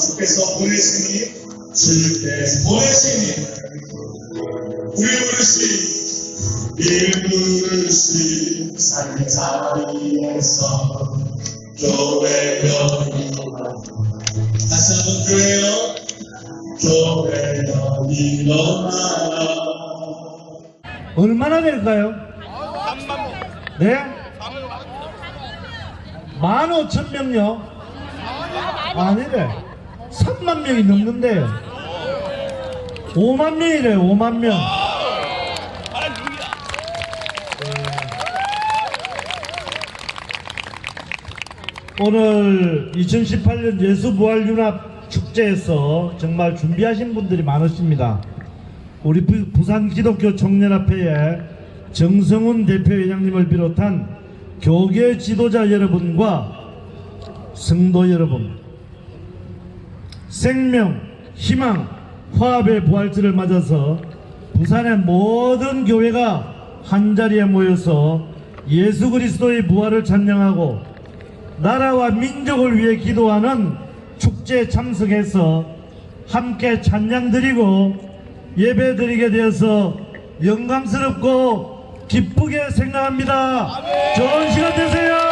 주께서 보내시니 주께서 보내시니 우리 부르시 일 부르시 삶의 자리에서 교회여 다시 한번 교회여 교회여 일어나라 얼마나 될까요? 네? 만 오천 명요? 아니래. 3만 명이 넘는데요. 5만 명이래, 5만 명. 오늘 2018년 예수부활윤합 축제에서 정말 준비하신 분들이 많으십니다. 우리 부- 부산 기독교 청년합회의 정성훈 대표회장님을 비롯한 교계 지도자 여러분과 성도 여러분, 생명, 희망, 화합의 부활절을 맞아서 부산의 모든 교회가 한자리에 모여서 예수 그리스도의 부활을 찬양하고 나라와 민족을 위해 기도하는 축제에 참석해서 함께 찬양 드리고 예배 드리게 되어서 영광스럽고 기쁘게 생각합니다. 좋은 시간 되세요.